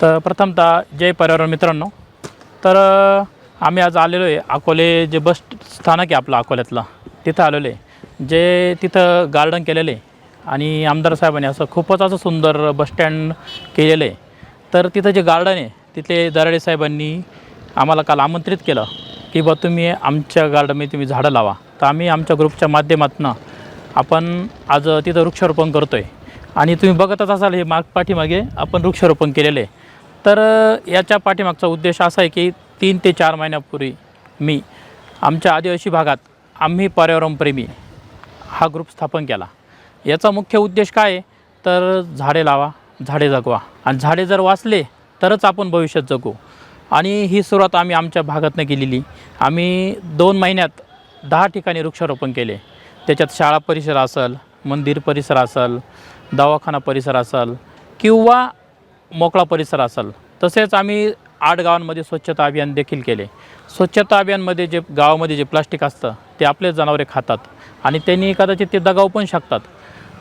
तर प्रथमतः जय पर्यावरण मित्रांनो. तर आम्ही आज आलेलो आहे अकोले जे बस स्थानक आहे आपलं अकोल्यातलं. तिथं आलेलो आहे. जे तिथं गार्डन केलेलं आहे आणि आमदार साहेबांनी असं खूपच असं सुंदर बसस्टँड केलेलं आहे. तर तिथं जे गार्डन आहे तिथे दराडे साहेबांनी आम्हाला काल आमंत्रित केलं की बा तुम्ही आमच्या गार्डनमध्ये तुम्ही झाडं लावा. तर आम्ही आमच्या ग्रुपच्या माध्यमातून आपण आज तिथं वृक्षारोपण करतो आहे आणि तुम्ही बघतच असाल हे माग पाठीमागे आपण वृक्षारोपण केलेलं आहे. तर याच्या पाठीमागचा उद्देश असा आहे की तीन ते चार महिन्यापूर्वी मी आमच्या आदिवासी भागात आम्ही पर्यावरणप्रेमी हा ग्रुप स्थापन केला. याचा मुख्य उद्देश काय आहे? तर झाडे लावा झाडे जगवा. आणि झाडे जर वाचले तरच आपण भविष्यात जगू. आणि ही सुरुवात आम्ही आमच्या भागातनं केलेली. आम्ही दोन महिन्यात दहा ठिकाणी वृक्षारोपण केले. त्याच्यात शाळा परिसर असेल मंदिर परिसर असेल दवाखाना परिसर असेल किंवा मोकळा परिसर असेल. तसेच आम्ही आठ गावांमध्ये स्वच्छता अभियान देखील केले. स्वच्छता अभियानमध्ये जे गावामध्ये जे प्लास्टिक असतं ते आपले जनावरे खातात आणि त्यांनी कदाचित ते दगावू पण शकतात.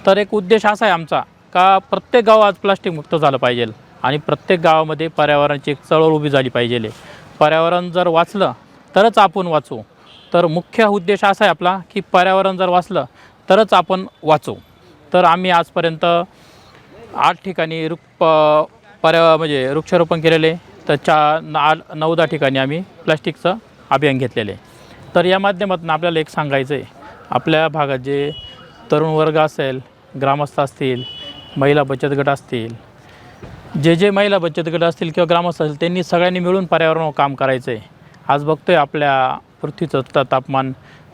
तर एक उद्देश असा आहे आमचा का प्रत्येक गाव आज प्लास्टिक मुक्त झालं पाहिजे आणि प्रत्येक गावामध्ये पर्यावरणाची एक चळवळ उभी झाली पाहिजे. पर्यावरण जर वाचलं तरच आपण वाचू. तर मुख्य उद्देश असा आहे आपला की पर्यावरण जर वाचलं तरच आपण वाचू. तर आम्ही आजपर्यंत आठ ठिकाणी रुप पर्या म्हणजे वृक्षारोपण केलेले तर चा आठ नऊ दहा ठिकाणी आम्ही प्लास्टिकचं अभियान घेतलेले. आहे तर या माध्यमातून आपल्याला एक सांगायचं आहे. आपल्या भागात जे तरुण वर्ग असेल ग्रामस्थ असतील महिला बचत गट असतील जे जे महिला बचत गट असतील किंवा ग्रामस्थ असतील त्यांनी सगळ्यांनी मिळून पर्यावरणावर काम करायचं आहे. आज बघतोय आपल्या पृथ्वीचं ता तापमान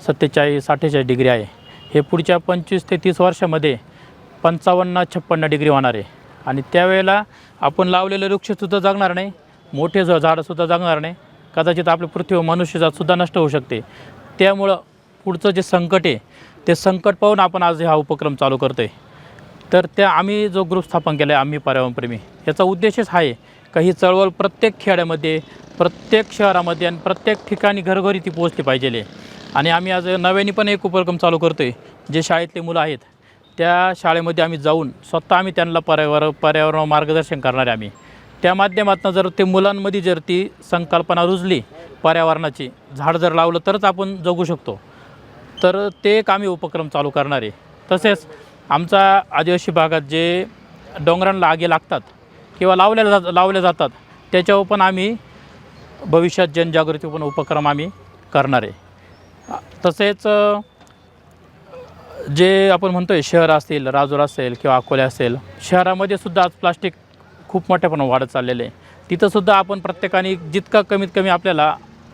सत्तेचाळीस अठ्ठेचाळीस डिग्री आहे. हे पुढच्या पंचवीस ते तीस वर्षामध्ये पंचावन्न छप्पन्न डिग्री होणार आहे. आणि त्यावेळेला आपण लावलेलं वृक्षसुद्धा जगणार नाही मोठे ज झाडंसुद्धा जगणार नाही. कदाचित आपली पृथ्वीवर मनुष्यजातसुद्धा नष्ट होऊ शकते. त्यामुळं पुढचं जे संकट आहे ते संकट पाहून आपण आज हा उपक्रम चालू करतो आहे तर त्या आम्ही जो ग्रुप स्थापन केला आहे आम्ही पर्यावरणप्रेमी. याचा उद्देशच हा आहे का ही चळवळ प्रत्येक खेड्यामध्ये प्रत्येक शहरामध्ये आणि प्रत्येक ठिकाणी घरघरी ती पोहोचली पाहिजे आणि आम्ही आज नव्याने पण एक उपक्रम चालू करतो आहे जे शाळेतले मुलं आहेत. त्या शाळेमध्ये आम्ही जाऊन स्वतः आम्ही त्यांना पर्यावरण पर्यावरण मार्गदर्शन करणार आहे आम्ही. त्या माध्यमातून जर ते मुलांमध्ये जर ती संकल्पना रुजली पर्यावरणाची झाड जर लावलं तरच आपण जगू शकतो. तर ते एक आम्ही उपक्रम चालू करणार आहे. तसेच आमचा आदिवासी भागात जे डोंगरांना आगे लागतात किंवा लावल्या जात लावल्या जातात त्याच्यावर पण आम्ही भविष्यात जनजागृती पण उपक्रम आम्ही करणार आहे. तसेच जे आपण म्हणतोय शहर असेल राजूर असेल किंवा अकोले असेल शहरामध्ये सुद्धा आज प्लास्टिक खूप मोठ्या प्रमाणात वाढत चाललेलं आहे. तिथंसुद्धा आपण प्रत्येकाने जितका कमीत कमी आपल्याला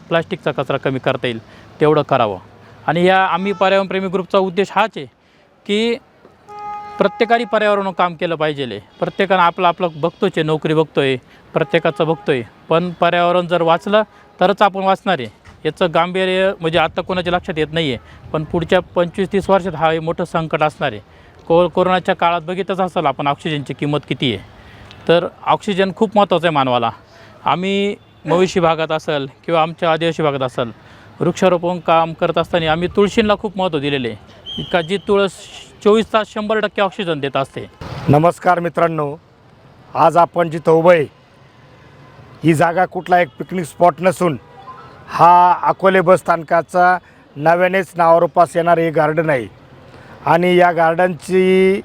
प्लास्टिकचा कचरा कमी करता येईल तेवढं करावं. आणि या आम्ही पर्यावरणप्रेमी ग्रुपचा उद्देश हाच आहे की प्रत्येकाने पर्यावरण काम केलं पाहिजे प्रत्येकानं आपलं आपलं बघतोच आहे नोकरी बघतोय प्रत्येकाचं बघतोय. पण पर्यावरण जर वाचलं तरच आपण वाचणार आहे. याचं गांभीर्य म्हणजे आत्ता कोणाच्या लक्षात येत नाही आहे पण पुढच्या पंचवीस तीस वर्षात हा मोठं संकट असणार आहे. को कोरोनाच्या काळात बघितच असाल आपण ऑक्सिजनची किंमत किती आहे. तर ऑक्सिजन खूप महत्त्वाचं आहे मानवाला. आम्ही मवेशी भागात असेल किंवा आमच्या आदिवासी भागात असेल वृक्षारोपण काम करत असताना आम्ही तुळशींना खूप महत्त्व दिलेले आहे. का जी तुळस चोवीस तास शंभर टक्के ऑक्सिजन देत असते. नमस्कार मित्रांनो आज आपण जिथं उभं आहे ही जागा कुठला एक पिकनिक स्पॉट नसून हा अकोले बस स्थानकाचा नव्यानेच नावारूपास येणारं हे गार्डन आहे. आणि या गार्डनची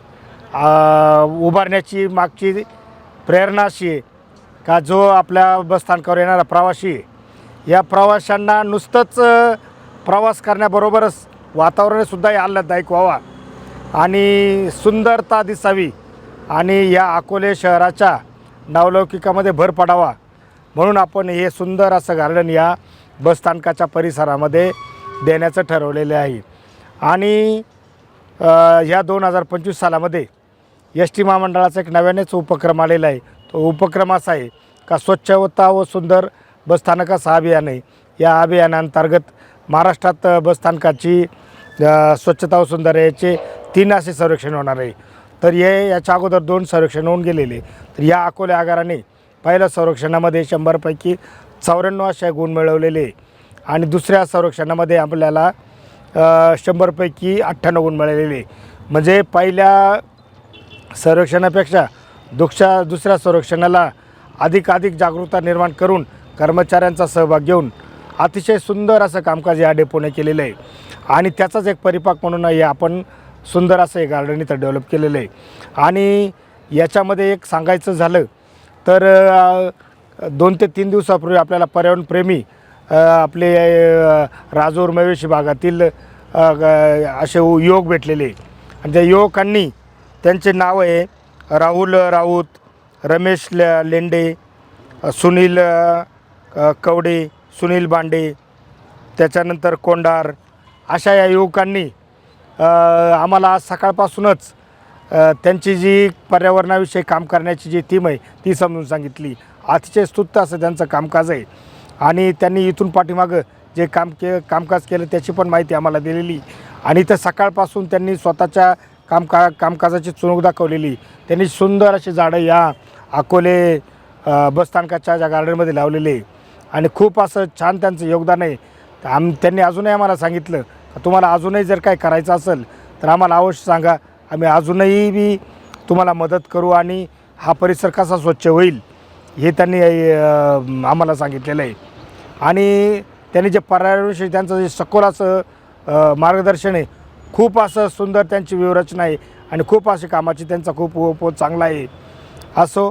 उभारण्याची मागची प्रेरणा अशी आहे का जो आपल्या बसस्थानकावर येणारा प्रवासी या प्रवाशांना नुसतंच प्रवास करण्याबरोबरच वातावरणसुद्धा हे आल्हाददायक व्हावा. आणि सुंदरता दिसावी आणि या अकोले शहराच्या नावलौकिकामध्ये भर पडावा. म्हणून आपण हे सुंदर असं गार्डन या बसस्थानकाच्या परिसरामध्ये देण्याचं ठरवलेलं आहे. आणि ह्या दोन हजार पंचवीस सालामध्ये एस टी महामंडळाचा एक नव्यानेच उपक्रम आलेला आहे. तो उपक्रम असा आहे का स्वच्छता व सुंदर बसस्थानकाचं अभियान आहे. या अभियानांतर्गत महाराष्ट्रात बसस्थानकाची स्वच्छता व सुंदर याचे तीन असे सर्वेक्षण होणार आहे. तर हे याच्या अगोदर दोन सर्वेक्षण होऊन गेलेले. तर या अकोले आगाराने पहिल्या सर्वेक्षणामध्ये शंभरपैकी चौऱ्याण्णव असे गुण मिळवलेले. आहे. आणि दुसऱ्या सर्वेक्षणामध्ये आपल्याला शंभरपैकी अठ्ठ्याण्णव गुण मिळालेले. म्हणजे पहिल्या सर्वेक्षणापेक्षा दुसऱ्या दुसऱ्या सर्वेक्षणाला अधिकाधिक जागरूकता निर्माण करून कर्मचाऱ्यांचा सहभाग घेऊन अतिशय सुंदर असं कामकाज या डेपोने केलेलं आहे. आणि त्याचाच एक परिपाक म्हणून हे आपण सुंदर असं हे गार्डन इथं डेव्हलप केलेलं आहे. आणि याच्यामध्ये एक सांगायचं झालं तर दोन ते तीन दिवसापूर्वी आपल्याला पर्यावरणप्रेमी आपले राजूर मवेशी भागातील असे उ- युवक भेटलेले. आणि त्या युवकांनी त्यांचे नाव आहे राहुल राऊत रमेश ल लेंडे सुनील कवडे सुनील बांडे त्याच्यानंतर कोंडार अशा या युवकांनी आम्हाला आज सकाळपासूनच त्यांची जी पर्यावरणाविषयी काम करण्याची जी थीम आहे ती समजून सांगितली. अतिशय स्तुत्त असं त्यांचं कामकाज आहे. आणि त्यांनी इथून पाठीमागं जे काम के कामकाज केलं त्याची पण माहिती आम्हाला दिलेली. आणि इथं सकाळपासून त्यांनी स्वतःच्या कामका कामकाजाची चुणूक दाखवलेली. त्यांनी सुंदर अशी झाडं या अकोले बसस्थानकाच्या ज्या गार्डनमध्ये लावलेले. आहे आणि खूप असं छान त्यांचं योगदान आहे. आम त्यांनी अजूनही आम्हाला सांगितलं का तुम्हाला अजूनही जर काही करायचं असेल तर आम्हाला अवश्य सांगा. आम्ही अजूनही बी तुम्हाला मदत करू आणि हा परिसर कसा स्वच्छ होईल? हे त्यांनी आम्हाला सांगितलेलं आहे. आणि त्यांनी जे पर्यावरणविषयी त्यांचं जे सखोल असं मार्गदर्शन आहे खूप असं सुंदर त्यांची व्यूहरचना आहे आणि खूप अशी कामाची त्यांचा खूप उपयोग चांगला आहे. असो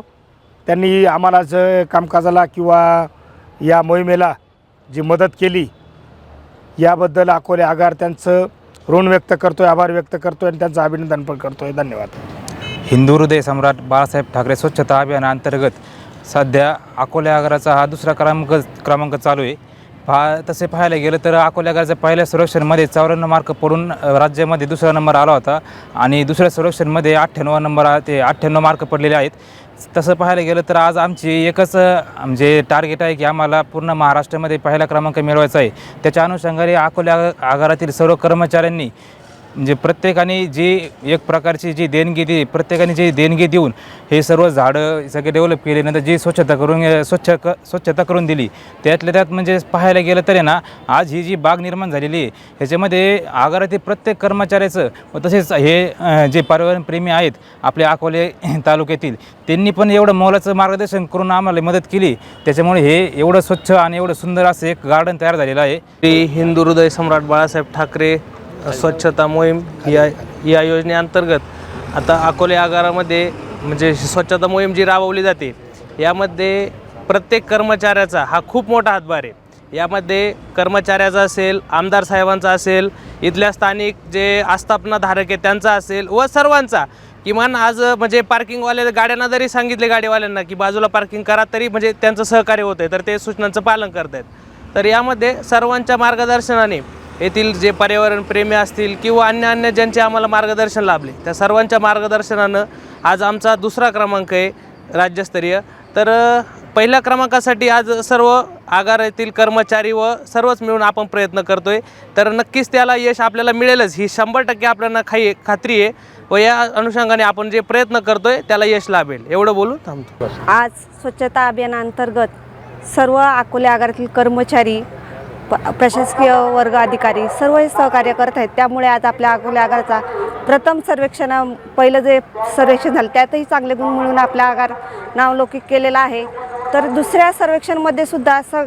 त्यांनी आम्हाला ज कामकाजाला किंवा या मोहिमेला जी मदत केली याबद्दल अकोले आगार त्यांचं ऋण व्यक्त करतो आहे आभार व्यक्त करतो आहे आणि त्यांचं अभिनंदन पण करतो आहे धन्यवाद. हिंदू हृदय सम्राट बाळासाहेब ठाकरे स्वच्छता अभियानाअंतर्गत सध्या अकोल्या आगाराचा हा दुसरा क्रमांक क्रमांक चालू आहे. पहा तसे पाहायला गेलं तर अकोल्यागराच्या पहिल्या सर्वेक्षणमध्ये चौऱ्याण्णव मार्क पडून राज्यामध्ये दुसरा नंबर आला होता आणि दुसऱ्या सर्वेक्षणमध्ये अठ्ठ्याण्णव नंबर ते अठ्ठ्याण्णव मार्क पडलेले आहेत. तसं पाहायला गेलं तर आज आमची एकच म्हणजे टार्गेट आहे की आम्हाला पूर्ण महाराष्ट्रामध्ये पहिला क्रमांक मिळवायचा आहे. त्याच्या अनुषंगाने अकोल्या आगारातील सर्व कर्मचाऱ्यांनी म्हणजे प्रत्येकाने जी एक प्रकारची जी देणगी दिली प्रत्येकाने जी देणगी देऊन हे सर्व झाडं सगळे डेव्हलप केले नंतर जी स्वच्छता करून स्वच्छ क स्वच्छता करून दिली त्यातल्या त्यात म्हणजे पाहायला गेलं तरी ना आज ही जी बाग निर्माण झालेली आहे ह्याच्यामध्ये आगारातील प्रत्येक कर्मचाऱ्याचं व तसेच हे जे पर्यावरणप्रेमी आहेत आपल्या अकोले तालुक्यातील त्यांनी पण एवढं मोलाचं मार्गदर्शन करून आम्हाला मदत केली त्याच्यामुळे हे एवढं स्वच्छ आणि एवढं सुंदर असं एक गार्डन तयार झालेलं आहे. ते हिंदू हृदय सम्राट बाळासाहेब ठाकरे स्वच्छता मोहीम या या योजनेअंतर्गत आता अकोले आगारामध्ये म्हणजे स्वच्छता मोहीम जी राबवली जाते यामध्ये प्रत्येक कर्मचाऱ्याचा हा खूप मोठा हातभार आहे. यामध्ये कर्मचाऱ्याचा असेल आमदार साहेबांचा असेल इथल्या स्थानिक जे आस्थापनाधारक आहे त्यांचा असेल व सर्वांचा. किमान आज म्हणजे पार्किंगवाल्या गाड्यांना जरी सांगितले गाडीवाल्यांना की बाजूला पार्किंग करा तरी म्हणजे त्यांचं सहकार्य होतं आहे तर ते सूचनांचं पालन करत आहेत तर यामध्ये सर्वांच्या मार्गदर्शनाने येथील जे पर्यावरण प्रेमी असतील किंवा अन्य अन्य ज्यांचे आम्हाला मार्गदर्शन लाभले त्या सर्वांच्या मार्गदर्शनानं आज आमचा दुसरा क्रमांक आहे राज्यस्तरीय. तर पहिल्या क्रमांकासाठी आज सर्व आगारातील कर्मचारी व सर्वच मिळून आपण प्रयत्न करतो आहे तर नक्कीच त्याला यश आपल्याला मिळेलच ही शंभर टक्के आपल्याला खाई खात्री आहे व या अनुषंगाने आपण जे प्रयत्न करतो आहे त्याला यश लाभेल. एवढं बोलून थांबतो. आज स्वच्छता अभियानांतर्गत सर्व अकोले आगारातील कर्मचारी प प्रशासकीय वर्ग अधिकारी सर्व हे सहकार्य करत आहेत. त्यामुळे आज आपल्या अकोल्या आगाराचा प्रथम सर्वेक्षण पहिलं जे सर्वेक्षण झालं त्यातही चांगले गुण मिळून आपला आगार नावलौकिक केलेला आहे. तर दुसऱ्या सर्वेक्षणमध्ये सुद्धा स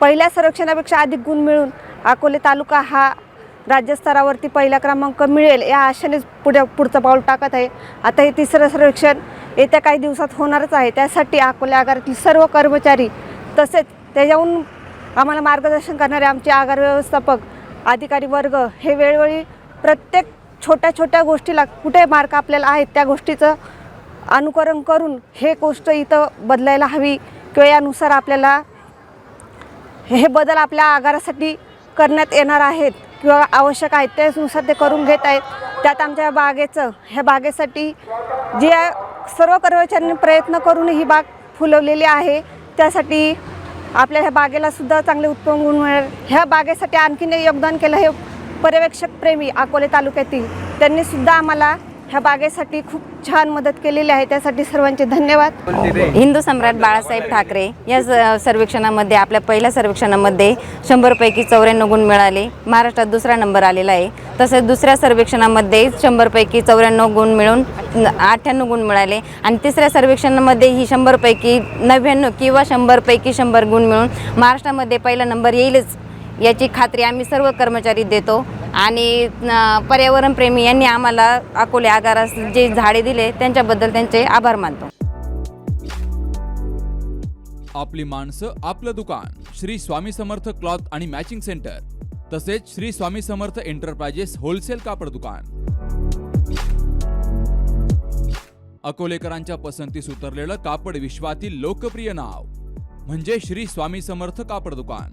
पहिल्या सर्वेक्षणापेक्षा अधिक गुण मिळून अकोले तालुका हा राज्यस्तरावरती पहिला क्रमांक मिळेल या आशेनेच पुढे पुढचं पाऊल टाकत आहे. आता हे तिसरं सर्वेक्षण येत्या काही दिवसात होणारच आहे. त्यासाठी अकोल्या आगारातील सर्व कर्मचारी तसेच त्याच्याहून आम्हाला मार्गदर्शन करणारे आमचे आगार व्यवस्थापक अधिकारी वर्ग हे वेळोवेळी प्रत्येक छोट्या छोट्या गोष्टीला कुठे मार्क आपल्याला आहेत त्या गोष्टीचं अनुकरण करून हे गोष्ट इथं बदलायला हवी किंवा यानुसार आपल्याला हे बदल आपल्या आगारासाठी करण्यात येणार आहेत किंवा आवश्यक आहेत त्यानुसार ते करून घेत आहेत. त्यात आमच्या बागेचं ह्या बागेसाठी जे सर्व कर्मचाऱ्यांनी प्रयत्न करून ही बाग फुलवलेली आहे त्यासाठी आपल्या ह्या बागेला सुद्धा चांगले उत्तम गुण मिळेल. ह्या बागेसाठी आणखीन एक योगदान केलं हे पर्यवेक्षक प्रेमी अकोले तालुक्यातील. त्यांनी सुद्धा आम्हाला ह्या बागेसाठी खूप छान मदत केलेली आहे. त्यासाठी सर्वांचे धन्यवाद. हिंदू सम्राट बाळासाहेब ठाकरे या स- सर्वेक्षणामध्ये आपल्या पहिल्या सर्वेक्षणामध्ये शंभरपैकी चौऱ्याण्णव गुण मिळाले. महाराष्ट्रात दुसरा नंबर आलेला आहे. तसेच दुसऱ्या सर्वेक्षणामध्ये शंभरपैकी चौऱ्याण्णव गुण मिळून अठ्ठ्याण्णव गुण मिळाले. आणि तिसऱ्या सर्वेक्षणामध्ये ही शंभरपैकी नव्याण्णव किंवा शंभरपैकी शंभर गुण मिळून महाराष्ट्रामध्ये पहिला नंबर येईलच. याची खात्री आम्ही सर्व कर्मचारी देतो. आणि पर्यावरणप्रेमी यांनी आम्हाला अकोले आगारास जे झाडे दिले त्यांच्याबद्दल त्यांचे आभार मानतो. आपली माणसं आपलं दुकान श्री स्वामी समर्थ क्लॉथ आणि मॅचिंग सेंटर तसेच श्री स्वामी समर्थ एंटरप्राइजेस होलसेल कापड दुकान. अकोलेकरांच्या पसंतीस उतरलेलं कापड विश्वातील लोकप्रिय नाव म्हणजे श्री स्वामी समर्थ कापड दुकान.